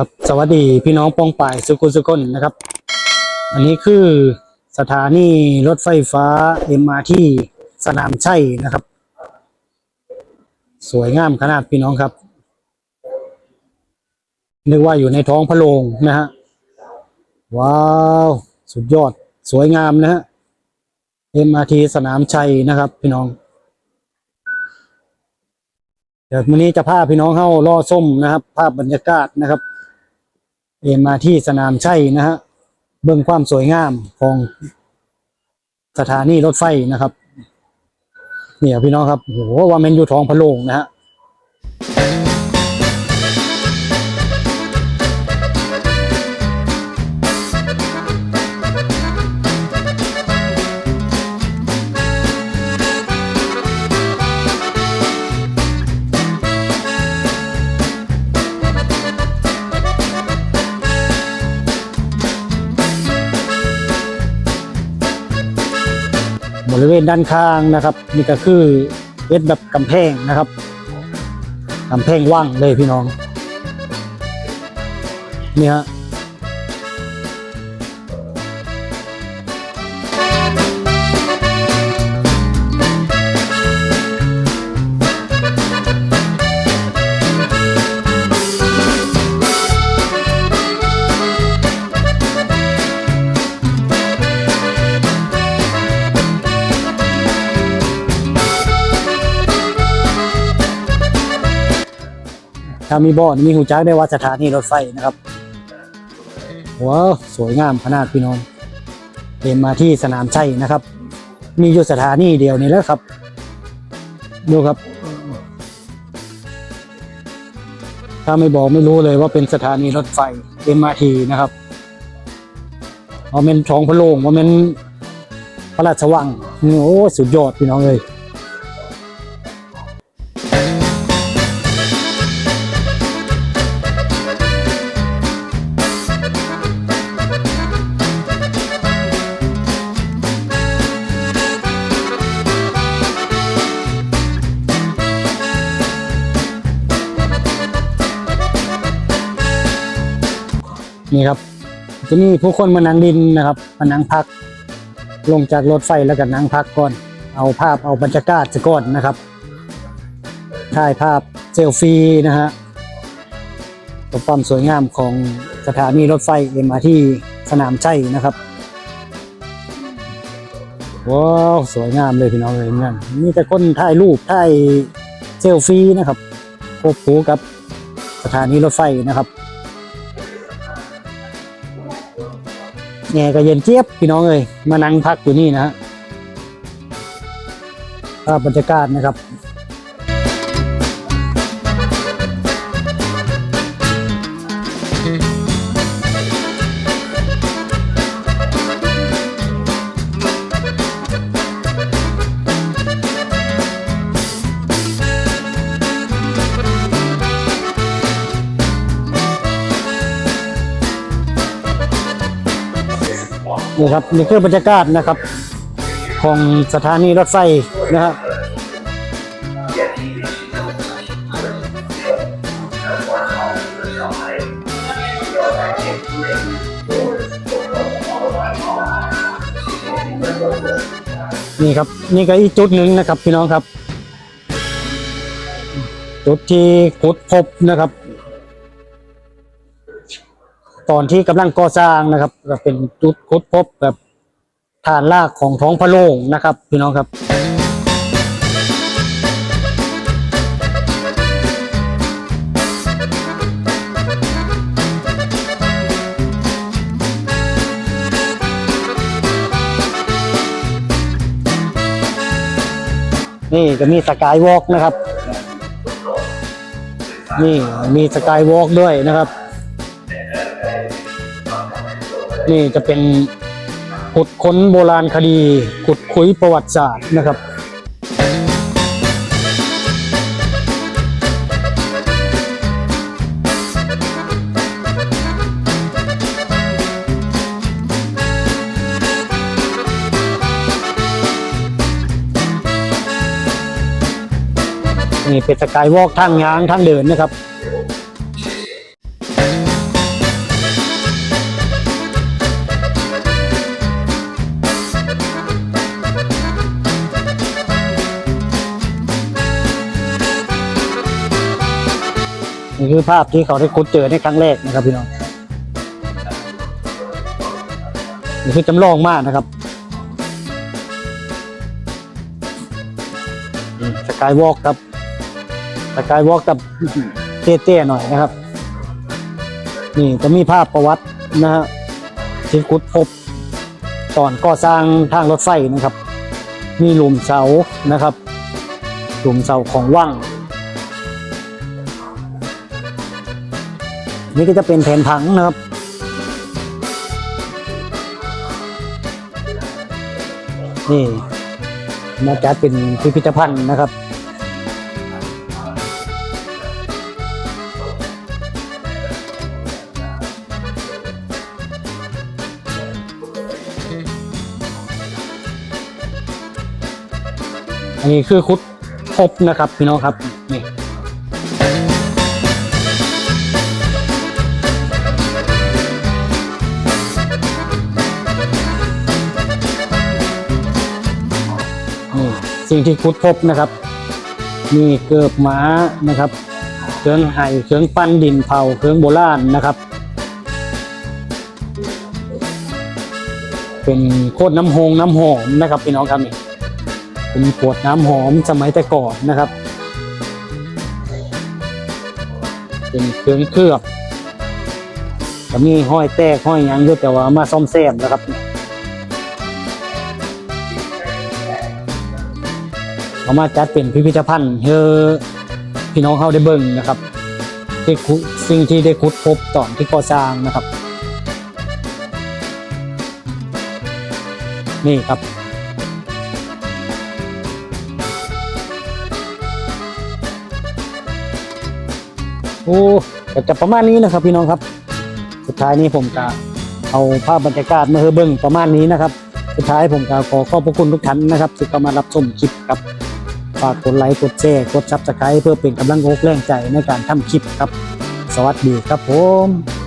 ครับสวัสดีพี่น้องปองป่ายสุกุลสุกนนะครับ อันนี้คือสถานีรถไฟฟ้า MRT สนามชัยนะครับ สวยงามขนาดพี่น้องครับนึกว่าอยู่ในท้องพระโรงนะฮะว้าว สุดยอดสวยงามนะฮะ MRT สนามชัยนะครับ พี่น้อง เดี๋ยววันนี้จะพาพี่น้องเข้าล่อส้มนะครับ ภาพบรรยากาศนะครับ เอมมาที่สนามชัยนะฮะเบื้องความสวยงามของสถานีรถไฟนะครับเนี่ยพี่น้องครับโหว่าเมันอยู่ท้องพะโลงนะฮะ ริเวณด้านข้างนะครับ นี่ก็คือเวทแบบกำแพงนะครับกำแพงว่างเลยพี่น้องนี่ฮะ ถ้ามีบ่อนมีหูจักได้ว่าสถานีรถไฟนะครับว้าวสวยงามขนาดพี่น้องเดินมาที่สนามชัยนะครับ มีอยู่สถานีเดียวนี่แล้วครับ ดูครับ ถ้าไม่บอกไม่รู้เลยว่าเป็นสถานีรถไฟ MRT นะครับว่าเป็นท้องพระโรงว่าเป็นพระราชวังโอ้สุดยอดพี่น้องเลย นี่ครับ จะมีผู้คนมานั่งดินนะครับมานั่งพัก ลงจากรถไฟแล้วก็นั่งพักก่อน เอาภาพเอาบรรยากาศซะก่อนนะครับถ่ายภาพเซลฟี่นะฮะกับความสวยงามของสถานีรถไฟเอ็มอาที่สนามชัยนะครับว้าวสวยงามเลยพี่น้องเลยนั่นมีแต่คนถ่ายรูปถ่ายเซลฟี่นะครับควบคู่กับสถานีรถไฟนะครับ แง่ก็เย็นเจี๊ยบพี่น้องเลยมานั่งพักอยู่นี่นะฮะภาพบรรยากาศนะครับ นี่ครับนี่คือบรรยากาศนะครับ ของสถานีรถไฟนะครับนี่ครับนี่ก็อีกจุดหนึ่งนะครับพี่น้องครับ จุดที่ขุดพบนะครับ ตอนที่กำลังก่อสร้างนะครับก็เป็นจุดขุดพบแบบฐานรากของท้องพระโรงนะครับ พี่น้องครับ นี่จะมีสกายวอล์กนะครับ นี่มีสกายวอล์กด้วยนะครับ นี่จะเป็นขุดค้นโบราณคดีขุดคุยประวัติศาสตร์นะครับนี่เป็นสกายวอล์กทางยางทางเดินนะครับ นี่คือภาพที่เขาได้คุดเจอในครั้งแรกนะครับพี่น้องนี่คือจำลองมากนะครับสกายวอล์กครับสกายวอล์กกับเต้ๆหน่อยนะครับ นี่จะมีภาพประวัตินะฮะที่คุดพบตอนก่อสร้างทางรถไฟนะครับ มีหลุมเสานะครับ หลุมเสาของว่าง นี่ก็จะเป็นแผนผังนะครับ นี่มาจัดเป็นพิพิธภัณฑ์นะครับอันนี้คือคุดพบนะครับพี่น้องครับ สิ่งที่คุดพบนะครับ มีเกือบม้านะครับ เครื่องไห่เครื่องปั้นดินเผาเครื่องโบราณนะครับ เป็นโคตรน้ำหงน้ำหอมนะครับพี่น้องครับนี่เป็นขวดน้ำหอมสมัยแต่ก่อนนะครับ เป็นเครื่องเคลือบก็มีห้อยแตกห้อยยังอยู่แต่ว่ามาซ่อมแซมนะครับ เอามาจัดเป็นพิพิธภัณฑ์เฮอพี่น้องเขาได้เบิ่งนะครับที่คุสิ่งที่ได้คุดพบตอนที่ก่อสร้างนะครับ นี่ครับ โอ้จะประมาณนี้นะครับพี่น้องครับ สุดท้ายนี้ผมจะเอาภาพบรรยากาศมาให้เบิ่งประมาณนี้นะครับ สุดท้ายผมก็ขอขอบพระคุณทุกท่านนะครับที่เข้ามารับชมคลิปครับ ฝากกดไลค์ กดแชร์ กดซับสไครต์เพื่อเป็นกำลังอกแรงใจในการทำคลิปครับ สวัสดีครับผม